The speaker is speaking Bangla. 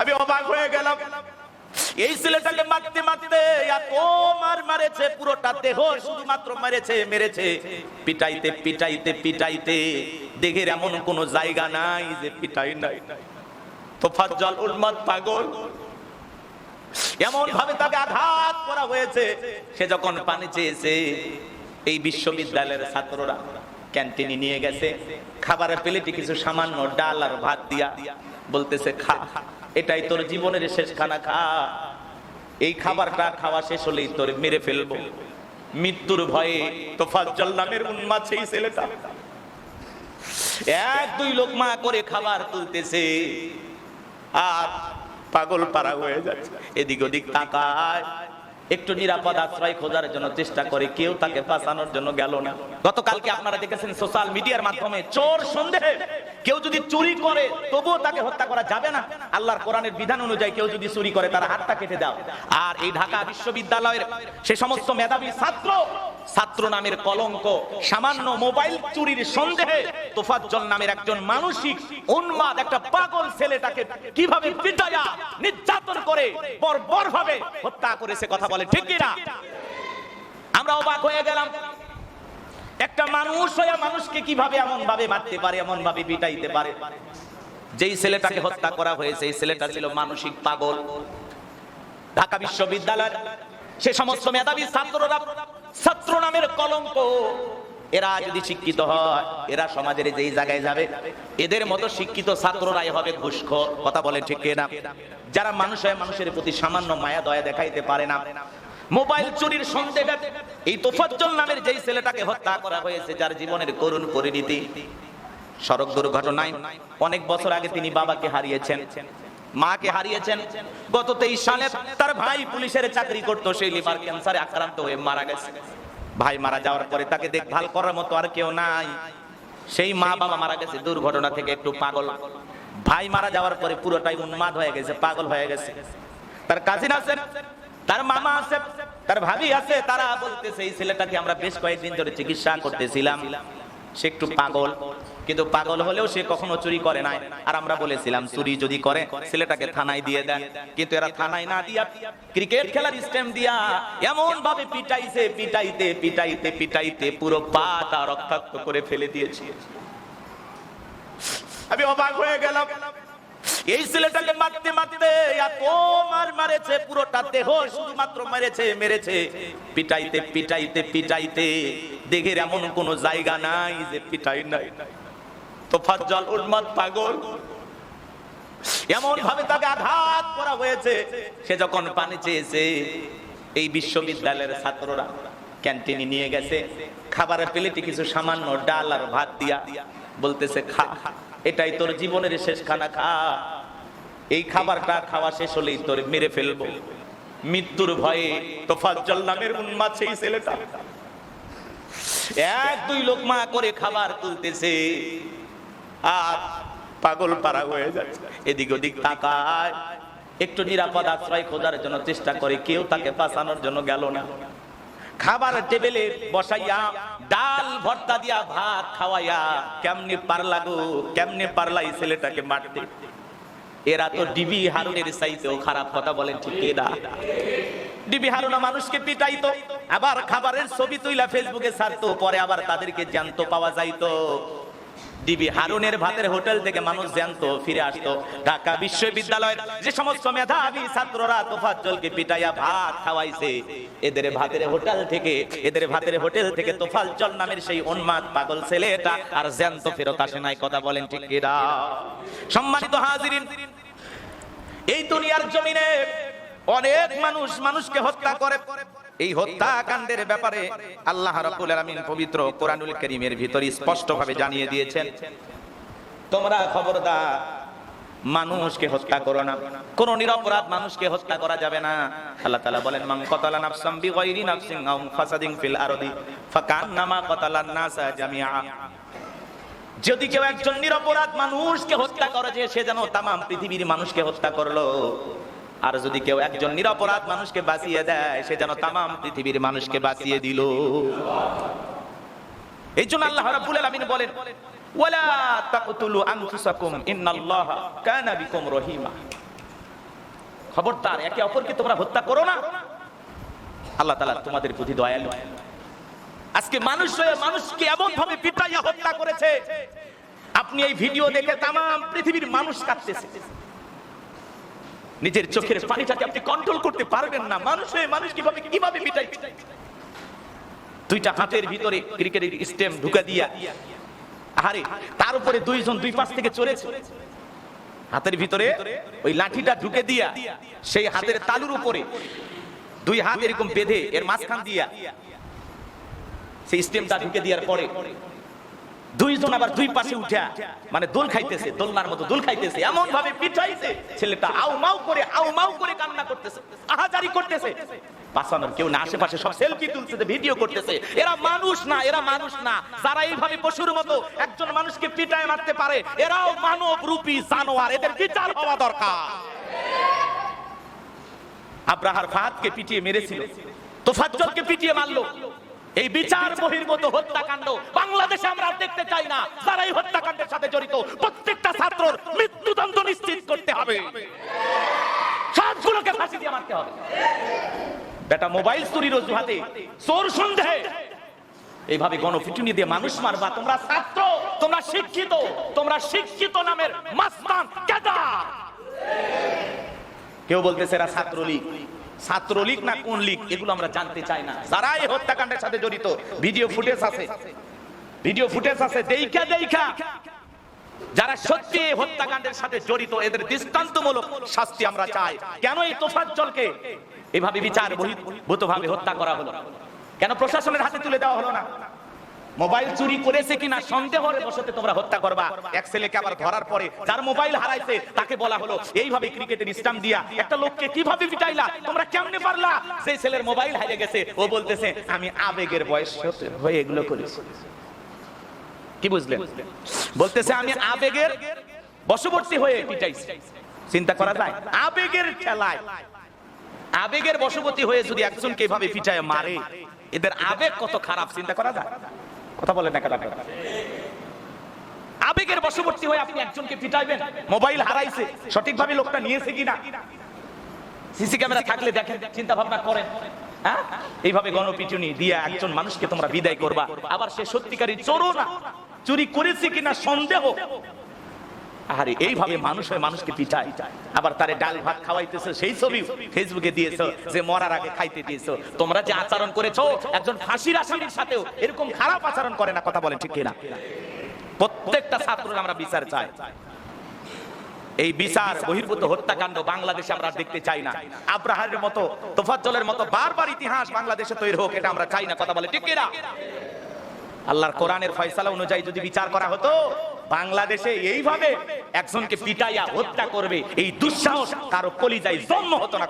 আমি অবাক হয়ে গেলাম। এই ছেলেটাকে মারতে মারতে এত মার মারেছে, পুরোটা দেহ শুধুমাত্র মেরেছে মেরেছে। পিটাইতে পিটাইতে পিটাইতে দেহের এমন কোন জায়গা নাই যে পিটাই নাই। উন্মাদ পাগল। এমন ভাবে তাকে আঘাত করা হয়েছে। সে যখন পানি চেয়েছে, এই বিশ্ববিদ্যালয়ের ছাত্ররা ক্যান্টিনে নিয়ে গেছে। খাবারের প্লেটে কিছু সামান্য ডাল আর ভাত দিয়া বলতেছে, খা এটাই তোর জীবনের শেষ খানা খা। এই খাবারটা খাওয়া শেষ হলেই তোর মেরে ফেলব। মৃত্যুর ভয়ে তোফাজ্জল নামের উন্মাদ সেই ছেলেটা। এক, দুই লোক মা করে খাবার তুলতেছে। আর পাগল পারা হয়ে যাচ্ছে। এদিক ওদিক তাকায়। একটু নিরাপদ আশ্রয় খোঁজার জন্য চেষ্টা করে। কেউ তাকে বাঁচানোর জন্য গেল না। গতকালকে আপনারা দেখেছেন সোশ্যাল মিডিয়ার মাধ্যমে চোর সন্দেহে কেউ যদি চুরি করে, তবুও তাকে হত্যা করা যাবে না। আল্লাহর কোরআনের বিধান অনুযায়ী কেউ যদি চুরি করে, তার হাতটা কেটে দাও। আর এই ঢাকা বিশ্ববিদ্যালয়ের সে সমস্ত মেধাবী ছাত্র ছাত্র নামের কলঙ্ক, সামান্য মোবাইল চুরির সন্দেহে তোফাজ্জল নামের একজন মানসিক, উন্মাদ একটা পাগল ছেলেটাকে কীভাবে পিটায়া নির্যাতন করে বর্বর ভাবে হত্যা করেছে কথা বলে, ঠিক কিনা? আমরা অবাক হয়ে গেলাম। একটা মানুষ হয়ে মানুষকে কীভাবে এমন ভাবে মারতে পারে, এমন ভাবে পিটাইতে পারে? যেই ছেলেটাকে হত্যা করা হয়েছে, এই ছেলেটা ছিল মানসিক পাগল। ঢাকা বিশ্ববিদ্যালয়ের সে সমস্ত মেধাবী ছাত্ররা ছাত্র নামের কলঙ্ক। এরা যদি শিক্ষিত হয়, এরা সমাজের যেই জায়গায় যাবে, এদের মতো শিক্ষিত ছাত্ররাই হবে ঘুষখোর। কথা বলে ঠিক না যারা মানুষ হয় মানুষের প্রতি সামান্য মায়া, দয়া দেখাইতে পারে না মোবাইল চুরির সন্দেহে এই তোফাজ্জল নামের যেই ছেলেটাকে হত্যা করা হয়েছে, যার জীবনের করুণ পরিণতি, সড়ক দুর্ঘটনায় অনেক বছর আগে তিনি বাবাকে হারিয়েছেন, মাকে হারিয়েছেন। গত তেইশ সালে তার ভাই পুলিশের চাকরি করতো, সেই লিভার ক্যান্সারে আক্রান্ত হয়ে মারা গেছে। ভাই মারা যাওয়ার পরে তাকে দেখভাল করার মতো আর কেউ নাই। সেই মা বাবা মারা গেছে, দুর্ঘটনা থেকে একটু পাগল। ভাই মারা যাওয়ার পরে পুরোটাই উন্মাদ হয়ে গেছে, পাগল হয়ে গেছে। তার কাজিন আছে তার মামা আছে, তার ভাবি আছে, তারা বলতেছে, এই ছেলেটাকে আমরা বেশ কয়েকদিন ধরে চিকিৎসা করতেছিলাম। সে একটু পাগল, কিন্তু পাগল হলেও সে কখনো চুরি করে নাই। আর আমরা বলেছিলাম, চুরি যদি করে, ছেলেটাকে থানায় দিয়ে দেন। কিন্তু এরা থানায় না দিয়া ক্রিকেট খেলার স্টেম দিয়া এমন ভাবে পিটাইছে, পিটাইতে পিটাইতে পিটাইতে পুরো পা তা রক্তাক্ত করে ফেলে দিয়েছে। আমি অবাক হয়ে গেলাম। এই ছেলেটাকে মারতে মারতে এত মার মারেছে, পুরোটা দেহ শুধুমাত্র মেরেছে মেরেছে। পিটাইতে পিটাইতে পিটাইতে। দেহের এমন কোন জায়গা নাই যে পিটাই নাই। তোফাজ্জল উন্মাদ, পাগল। এমন ভাবে তাকে আঘাত করা হয়েছে। সে যখন পানি চেয়েছে, এই বিশ্ববিদ্যালয়ের ছাত্ররা ক্যান্টিনে নিয়ে গেছে। খাবারের প্লেটে কিছু সামান্য ডাল আর ভাত দিয়া বলতেছে, খা, এটাই তোর জীবনের শেষ খানা, খা। এই খাবারটা খাওয়া শেষ হলেই তোর মেরে ফেলব। মৃত্যুর ভয়ে তোফাজ্জল নামের উন্মাদ সেই ছেলেটা। এক, দুই লোক মা করে খাবার তুলতেছে। আর পাগল পারা হয়ে যাচ্ছে। এদিক ওদিক তাকায়। একটু নিরাপদ আশ্রয় খোঁজার জন্য চেষ্টা করে, কেউ তাকে বাঁচানোর জন্য গেল না। খাবার টেবিলে বসাইয়া ডাল ভর্তা দিয়া ভাত খাওয়াইয়া কেমনে পারলা গো, কেমনে পারলা এই ছেলেটাকে মারতে? এরা তো ডিবি হারুনের চাইতেও খারাপ কথা বলেন ঠিক এরা ডিবি হারুনা মানুষকে পিটাইতো, আবার খাবারের ছবি তুইলা ফেসবুকে ছাড়তো, পরে আবার তাদেরকে জ্যান্ত পাওয়া যাইতো। ডিবি হারুনের ভাতের হোটেল থেকে মানুষ জানতো ফিরে আসতো। ঢাকা বিশ্ববিদ্যালয়ের যে সমস্ত মেধাবী ছাত্ররা তোফাজ্জলকে পিটাইয়া ভাত খাওয়াইছে, এদের ভাতের হোটেল থেকে, এদের ভাতের হোটেল থেকে তোফাজ্জল নামের সেই উন্মাদ পাগল ছেলেটা আর জ্যান্ত ফেরত আসে নাই, কথা বলেন ঠিক কিনা? সম্মানিত হাজিরিন, এই দুনিয়ার জমিনে অনেক মানুষ মানুষকে হত্যা করে। এই হত্যাকাণ্ডের ব্যাপারে আল্লাহ রাব্বুল আলামিন পবিত্র কোরআনুল কারীমের ভিতরে স্পষ্ট ভাবে জানিয়ে দিয়েছেন, তোমরা খবরদার, মানুষকে হত্যা করো না। কোন নিরপরাধ মানুষকে হত্যা করা যাবে না। আল্লাহ তাআলা বলেন, মান কতালা নাফসাম বিগাইরি নাফসিন আও ফাসাদিন ফিল আরদি, ফাকান্নামা কতালান নাসা জামিআ। যদি কেউ একজন নিরপরাধ মানুষকে হত্যা করে যে সে যেন তামাম পৃথিবীর মানুষকে হত্যা করল আর যদি কেউ একজন নিরপরাধ মানুষকে বাঁচিয়ে দেয়, সে যেন তামাম পৃথিবীর মানুষকে বাঁচিয়ে দিল। এই জন্য আল্লাহ রাব্বুল বলেন, ওয়ালা আনফুসাকুম কানা বিকুম রহিমা। খবরদার, একে অপরকে তোমরা হত্যা করো না। আল্লাহ তাআলা তোমাদের প্রতি দয়ালু। আজকে মানুষ হয়ে মানুষকে এমন ভাবে পিটাইয়া হত্যা করেছে, আপনি এই ভিডিও দেখে তাম পৃথিবীর মানুষ কাঁদতেছে। নিজের চোখের পানিটাকে আপনি কন্ট্রোল করতে পারবেন না, মানুষ মানুষ কীভাবে কীভাবে দুইটা হাতের ভিতরে ক্রিকেটের স্টেম ঢুকা দিয়া আরে তার উপরে দুইজন দুই পাশ থেকে চলেছে। হাতের ভিতরে ওই লাঠিটা ঢুকে দিয়া, সেই হাতের তালুর উপরে দুই হাত এরকম বেঁধে এর মাঝখান দিয়া, সেই স্টেমটা ঢুকে দেওয়ার পরে দুইজন আবার দুই পাশে উঠা। মানে দোল খাইতেছে, দোলনার মতো দোল খাইতেছে এমন ভাবে পিঠাইছে। ছেলেটা আউ মাউ করে, আউ মাউ করে কান্না করতেছে, আহাজারি করতেছে। পাশানোর কেউ না, আশেপাশে সব সেলফি তুলতেছে ভিডিও করতেছে। এরা মানুষ না, এরা মানুষ না। যারা এইভাবে পশুর মতো একজন মানুষকে পিটায় মারতে পারে, এরাও মানব রূপী জানোয়ার। এদের বিচার হওয়া দরকার। আব্রাহার ফাহাদকে পিটিয়ে মেরেছিল। তোফাজ্জলকে পিটিয়ে মারলো। এই বিচার বহির্ভূত হত্যাকাণ্ড বাংলাদেশে আমরা দেখতে চাই না। যারা এই হত্যাকাণ্ডের সাথে জড়িত, প্রত্যেকটা ছাত্রর মৃত্যুদণ্ড নিশ্চিত করতে হবে। সবগুলোকে ফাঁসি দিয়ে মারতে হবে। বেটা, মোবাইল চুরির অজুহাতে, চোর এইভাবে গণপিটুনি দিয়ে মানুষ মারবা। তোমরা ছাত্র, তোমরা শিক্ষিত তোমরা শিক্ষিত নামের মাস্তান কেউ বলতেছে এরা ছাত্রলীগ। ছাত্রলীগ না কোন লীগ, এগুলো আমরা জানতে চাই না। যারা এই হত্যাকাণ্ডের সাথে জড়িত, ভিডিও ফুটেজ আছে। ভিডিও ফুটেজ আছে, দেইখা দেইখা। যারা সত্যি হত্যাকাণ্ডের সাথে জড়িত, এদের দৃষ্টান্তমূলক শাস্তি আমরা চাই। কেন এই তোফাজ্জলকে এভাবে বিচার বহির্ভূত ভাবে হত্যা করা হলো? কেন প্রশাসনের হাতে তুলে দেওয়া হলো না? মোবাইল চুরি করেছে কিনা সন্দেহের বসতে তোমরা হত্যা করবা। এক ছেলেকে আবার ধরার পরে যার মোবাইল হারাইছে, তাকে বলা হলো, এইভাবে ক্রিকেটের ইসলাম দিয়া, একটা লোককে কীভাবে পিটাইলা তোমরা কেমনে পারলা? সেই ছেলের মোবাইল হারিয়ে গেছে, ও বলতেছে, আমি আবেগের বয়স হয়ে এগুলো করেছি। কি বুঝলেন? বলতেছে, আমি আবেগের বশবর্তী হয়ে পিটাইছি চিন্তা করা যায়? আবেগের খেলায়, আবেগের বশবর্তী হয়ে যদি একজনকে এভাবে পিটায় মারে, এদের আবেগ কত খারাপ, চিন্তা করা যায়? কথা বলেন না কেন আবেগের বশবর্তী হয়ে আপনি একজনকে পিটাইবেন, মোবাইল হারাইছে, সঠিকভাবে লোকটা নিয়েছে কিনা? সিসি ক্যামেরা থাকলে দেখেন চিন্তা ভাবনা করেন হ্যাঁ? এইভাবে গণপিটুনি দিয়ে একজন মানুষকে তোমরা বিদায় করবা। আবার সে সত্যিকারী চোরও না। চুরি করেছে কিনা সন্দেহ? আরে এইভাবে মানুষ হয়ে মানুষকে পিটায়। আবার তারে ডাল ভাত খাওয়াইতেছে সেই ছবি ফেসবুকে দিয়েছ যে মরার আগে খাইতে দিয়েছ। তোমরা যে আচরণ করেছ একজন ফাঁসির আসামির সাথেও এরকম খারাপ আচরণ করে না কথা বলেন ঠিক কিনা? প্রত্যেকটা আমরা বিচার চাই। এই বিচার বহির্ভূত হত্যাকাণ্ড বাংলাদেশে আমরা দেখতে চাই না। আব্রাহারের মতো তোফাজ্জলের মতো বারবার ইতিহাস বাংলাদেশে তৈরি হোক এটা আমরা চাই না কথা বলে ঠিক কিনা? আল্লাহর কোরআনের ফয়সালা অনুযায়ী যদি বিচার করা হতো বাংলাদেশে এইভাবে একজনকে পিটাইয়া হত্যা করবে এই দুঃসাহস কারও কলিজায় জন্ম হতো না।